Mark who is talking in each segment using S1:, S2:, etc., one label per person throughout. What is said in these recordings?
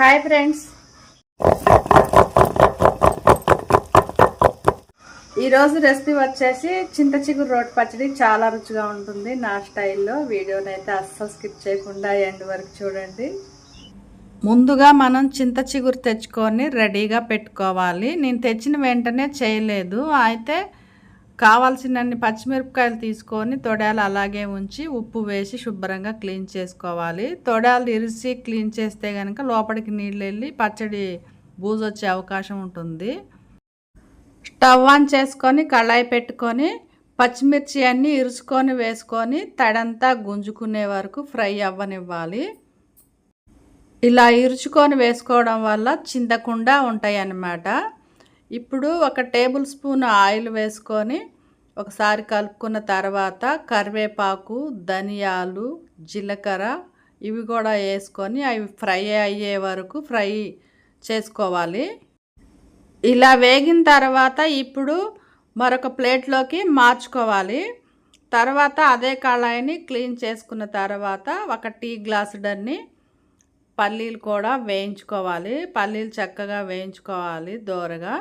S1: Hi friends. ఈరోజు recipe వచ్చేసి చింత చిగురు రోటి పచ్చడి చాలా రుచిగా ఉంటుంది. నా స్టైల్లో వీడియోని అయితే అస్సలు స్కిప్ చేయకుండా ఎండ్ వరకు చూడండి. ముందుగా మనం చింత చిగురు తెచ్చుకొని రెడీగా పెట్టుకోవాలి. నేను తెచ్చిన వెంటనే చేయలేదు. అయితే కావాల్సినన్ని పచ్చిమిరపకాయలు తీసుకొని తొడాలు అలాగే ఉంచి ఉప్పు వేసి శుభ్రంగా క్లీన్ చేసుకోవాలి. తొడాలు ఇరిసి క్లీన్ చేస్తే కనుక లోపలికి నీళ్ళు వెళ్ళి పచ్చడి బూజు వచ్చే అవకాశం ఉంటుంది. స్టవ్ ఆన్ చేసుకొని కళాయి పెట్టుకొని పచ్చిమిర్చి అన్నీ ఇరుచుకొని వేసుకొని తడంతా గుంజుకునే వరకు ఫ్రై అవ్వనివ్వాలి. ఇలా ఇరుచుకొని వేసుకోవడం వల్ల చిందకుండా ఉంటాయి అన్నమాట ఇప్పుడు ఒక టేబుల్ స్పూన్ ఆయిల్ వేసుకొని ఒకసారి కలుపుకున్న తర్వాత కరివేపాకు ధనియాలు జీలకర్ర ఇవి కూడా వేసుకొని అవి ఫ్రై అయ్యే వరకు ఫ్రై చేసుకోవాలి. ఇలా వేగిన తర్వాత ఇప్పుడు మరొక ప్లేట్లోకి మార్చుకోవాలి. తర్వాత అదే కళాయిని క్లీన్ చేసుకున్న తర్వాత ఒక టీ గ్లాస్ డన్ని పల్లీలు కూడా వేయించుకోవాలి. పల్లీలు చక్కగా వేయించుకోవాలి దోరగా.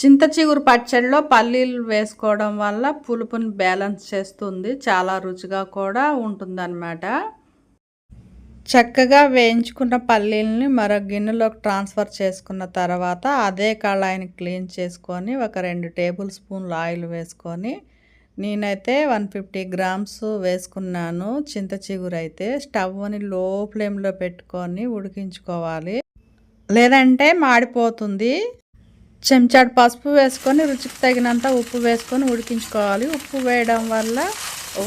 S1: చింత చిగురు పచ్చడిలో పల్లీలు వేసుకోవడం వల్ల పులుపుని బ్యాలెన్స్ చేస్తుంది. చాలా రుచిగా కూడా ఉంటుందన్నమాట. చక్కగా వేయించుకున్న పల్లీలని మరో గిన్నెలోకి ట్రాన్స్ఫర్ చేసుకున్న తర్వాత అదే కళాయిని క్లీన్ చేసుకొని ఒక రెండు టేబుల్ స్పూన్లు ఆయిల్ వేసుకొని నేనైతే వన్ ఫిఫ్టీ గ్రామ్స్ వేసుకున్నాను. చింత చిగురు అయితే స్టవ్ని లో ఫ్లేమ్లో పెట్టుకొని ఉడికించుకోవాలి. లేదంటే మాడిపోతుంది. చెంచాడు పసుపు వేసుకొని రుచికి తగినంత ఉప్పు వేసుకొని ఉడికించుకోవాలి. ఉప్పు వేయడం వల్ల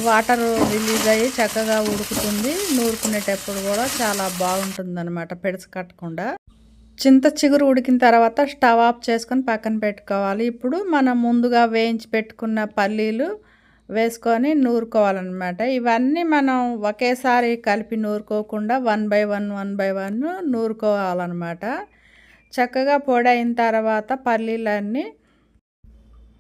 S1: వాటర్ రిలీజ్ అయ్యి చక్కగా ఉడుకుతుంది. నూరుకునేటప్పుడు కూడా చాలా బాగుంటుంది అనమాట పెడస కట్టకుండా. చింత చిగురు ఉడికిన తర్వాత స్టవ్ ఆఫ్ చేసుకొని పక్కన పెట్టుకోవాలి. ఇప్పుడు మనం ముందుగా వేయించి పెట్టుకున్న పల్లీలు వేసుకొని నూరుకోవాలన్నమాట. ఇవన్నీ మనం ఒకేసారి కలిపి నూరుకోకుండా one by one one by one నూరుకోవాలన్నమాట. చక్కగా పొడి అయిన తర్వాత పల్లీలన్నీ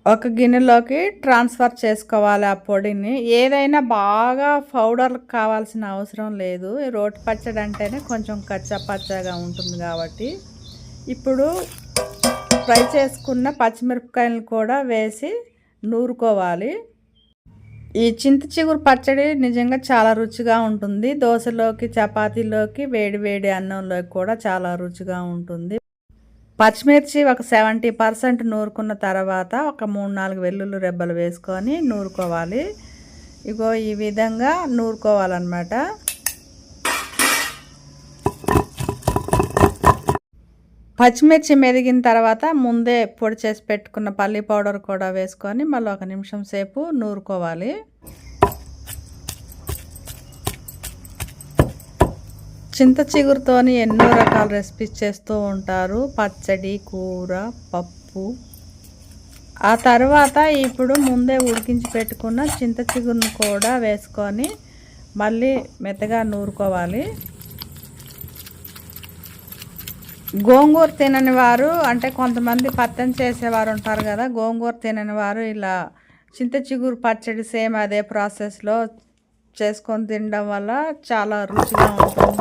S1: ఒక గిన్నెలోకి ట్రాన్స్ఫర్ చేసుకోవాలి ఆ పొడిని. ఏదైనా బాగా పౌడర్ కావాల్సిన అవసరం లేదు. రోటి పచ్చడి అంటేనే కొంచెం కచ్చా పచ్చగా ఉంటుంది కాబట్టి. ఇప్పుడు ఫ్రై చేసుకున్న పచ్చిమిరపకాయలు కూడా వేసి నూరుకోవాలి. ఈ చింత చిగురు పచ్చడి నిజంగా చాలా రుచిగా ఉంటుంది. దోశలోకి చపాతీలోకి వేడి వేడి అన్నంలోకి కూడా చాలా రుచిగా ఉంటుంది. పచ్చిమిర్చి ఒక సెవెంటీ పర్సెంట్ నూరుకున్న తర్వాత ఒక మూడు నాలుగు వెల్లుల్లి రెబ్బలు వేసుకొని నూరుకోవాలి. ఇగో ఈ విధంగా నూరుకోవాలన్నమాట. పచ్చిమిర్చి మెదిగిన తర్వాత ముందే పొడి చేసి పెట్టుకున్న పల్లి పౌడర్ కూడా వేసుకొని మళ్ళీ ఒక నిమిషం సేపు నూరుకోవాలి. చింత చిగురుతోని ఎన్నో రకాల రెసిపీస్ చేస్తూ ఉంటారు. పచ్చడి కూర పప్పు. ఆ తర్వాత ఇప్పుడు ముందే ఉడికించి పెట్టుకున్న చింత చిగురును కూడా వేసుకొని మళ్ళీ మెత్తగా నూరుకోవాలి. గోంగూర తినని వారు అంటే కొంతమంది పత్తం చేసేవారు ఉంటారు కదా గోంగూర తినని వారు ఇలా చింత చిగురు పచ్చడి సేమ్ అదే ప్రాసెస్లో చేసుకొని తినడం వల్ల చాలా రుచిగా ఉంటుంది.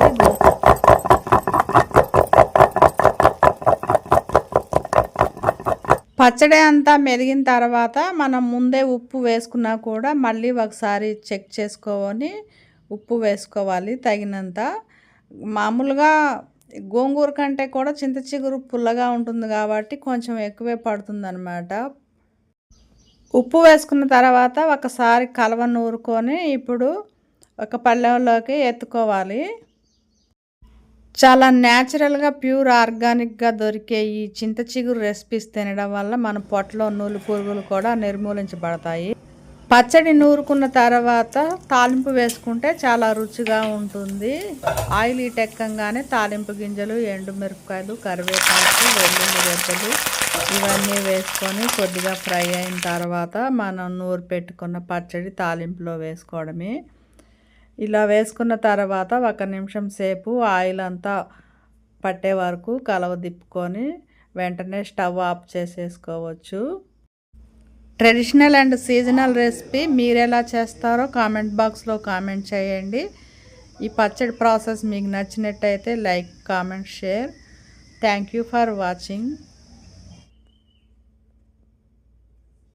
S1: పచ్చడి అంతా మెరిగిన తర్వాత మనం ముందే ఉప్పు వేసుకున్నా కూడా మళ్ళీ ఒకసారి చెక్ చేసుకొని ఉప్పు వేసుకోవాలి తగినంత. మామూలుగా గోంగూర కంటే కూడా చింత చిగురు పుల్లగా ఉంటుంది కాబట్టి కొంచెం ఎక్కువే పడుతుంది అనమాట ఉప్పు వేసుకున్న తర్వాత ఒకసారి కలవ నూరుకొని ఇప్పుడు ఒక పళ్ళెంలోకి ఎత్తుకోవాలి. చాలా న్యాచురల్గా ప్యూర్ ఆర్గానిక్గా దొరికే ఈ చింత చిగురు రెసిపీస్ తినడం వల్ల మన పొట్టలో నూలు పురుగులు కూడా నిర్మూలించబడతాయి. పచ్చడి నూరుకున్న తర్వాత తాలింపు వేసుకుంటే చాలా రుచిగా ఉంటుంది. ఆయిల్ ఇటెక్కంగానే తాలింపు గింజలు ఎండుమిరపకాయలు కరివేపాకు వెల్లుల్లి గడ్డలు ఇవన్నీ వేసుకొని కొద్దిగా ఫ్రై అయిన తర్వాత మనం నూరు పెట్టుకున్న పచ్చడి తాలింపులో వేసుకోవడమే. ఇలా వేసుకున్న తర్వాత ఒక నిమిషం సేపు ఆయిల్ అంతా పట్టే వరకు కలవ దిప్పుకొని వెంటనే స్టవ్ ఆఫ్ చేసేసుకోవచ్చు. ట్రెడిషనల్ అండ్ సీజనల్ రెసిపీ మీరు ఎలా చేస్తారో కామెంట్ బాక్స్లో కామెంట్ చేయండి. ఈ పచ్చడి ప్రాసెస్ మీకు నచ్చినట్టయితే like comment share. Thank you for watching